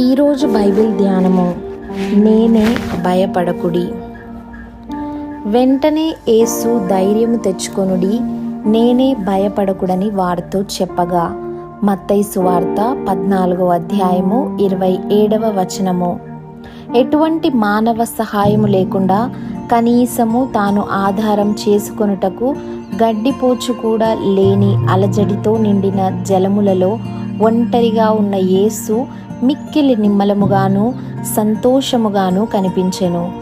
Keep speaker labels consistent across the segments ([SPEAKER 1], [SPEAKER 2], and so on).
[SPEAKER 1] ఈరోజు బైబిల్ ధ్యానము. నేనే భయపడకుడి. వెంటనే యేసు ధైర్యము తెచ్చుకొనుడి నేనే భయపడకుడని వారితో చెప్పగా. మత్తయి సువార్త పద్నాలుగవ అధ్యాయము ఇరవై ఏడవ వచనము. ఎటువంటి మానవ సహాయము లేకుండా కనీసము తాను ఆధారం చేసుకొనుటకు గడ్డిపోచు కూడా లేని అలజడితో నిండిన జలములలో ఒంటరిగా ఉన్న యేసు మిక్కిలి నిమ్మలముగాను సంతోషముగాను కనిపించెను.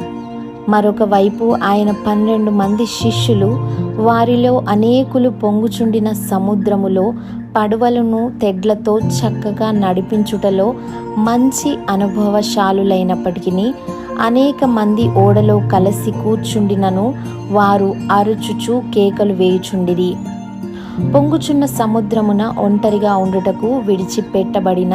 [SPEAKER 1] మరొక వైపు ఆయన పన్నెండు మంది శిష్యులు వారిలో అనేకులు పొంగుచుండిన సముద్రములో పడవలను తెడ్లతో చక్కగా నడిపించుటలో మంచి అనుభవశాలులైనప్పటికీ అనేక మంది ఓడలో కలిసి కూర్చుండినను వారు అరుచుచూ కేకలు వేయుచుండిరి. పొంగుచున్న సముద్రమున ఒంటరిగా ఉండుటకు విడిచిపెట్టబడిన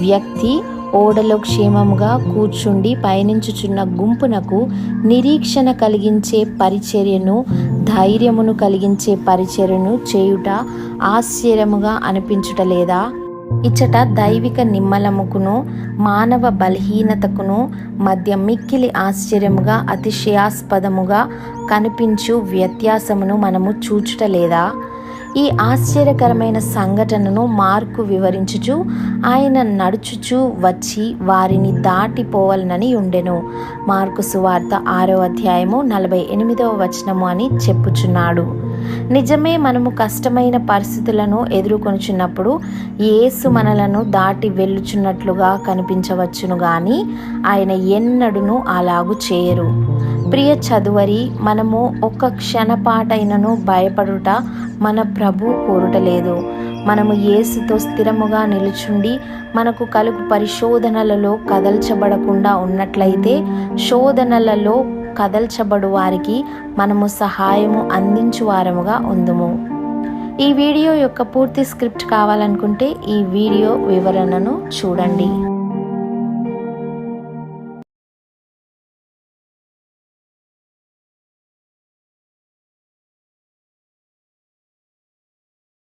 [SPEAKER 1] వ్యక్తి ఓడలో క్షేమముగా కూర్చుండి పయనించుచున్న గుంపునకు నిరీక్షణ కలిగించే పరిచర్యను ధైర్యమును కలిగించే పరిచర్యను చేయుట ఆశ్చర్యముగా అనిపించుట లేదా? ఇచ్చట దైవిక నిమ్మలముకును మానవ బలహీనతకును మధ్య మిక్కిలి ఆశ్చర్యముగా అతిశయాస్పదముగా కనిపించు వ్యత్యాసమును మనము చూచుటలేదా ఈ ఆశ్చర్యకరమైన సంఘటనను మార్కు వివరించుచు ఆయన నడుచుచు వచ్చి వారిని దాటిపోవాలనని ఉండెను. మార్కు సువార్త ఆరో అధ్యాయము నలభై ఎనిమిదవ వచనము అని చెప్పుచున్నాడు. నిజమే మనము కష్టమైన పరిస్థితులను ఎదుర్కొనుచున్నప్పుడు యేసు మనలను దాటి వెళ్ళుచున్నట్లుగా కనిపించవచ్చును గాని ఆయన ఎన్నడును అలాగు చేయరు. ప్రియ చదువరి మనము ఒక్క క్షణపాటైనను భయపడుట మన ప్రభు కోరుటలేదు. మనము యేసుతో స్థిరముగా నిలుచుండి మనకు కలుగు పరిశోధనలలో కదల్చబడకుండా ఉన్నట్లయితే శోధనలలో కదల్చబడు వారికి మనము సహాయము అందించు వారముగా ఉందుము. ఈ వీడియో యొక్క పూర్తి స్క్రిప్ట్ కావాలనుకుంటే ఈ వీడియో వివరణను చూడండి.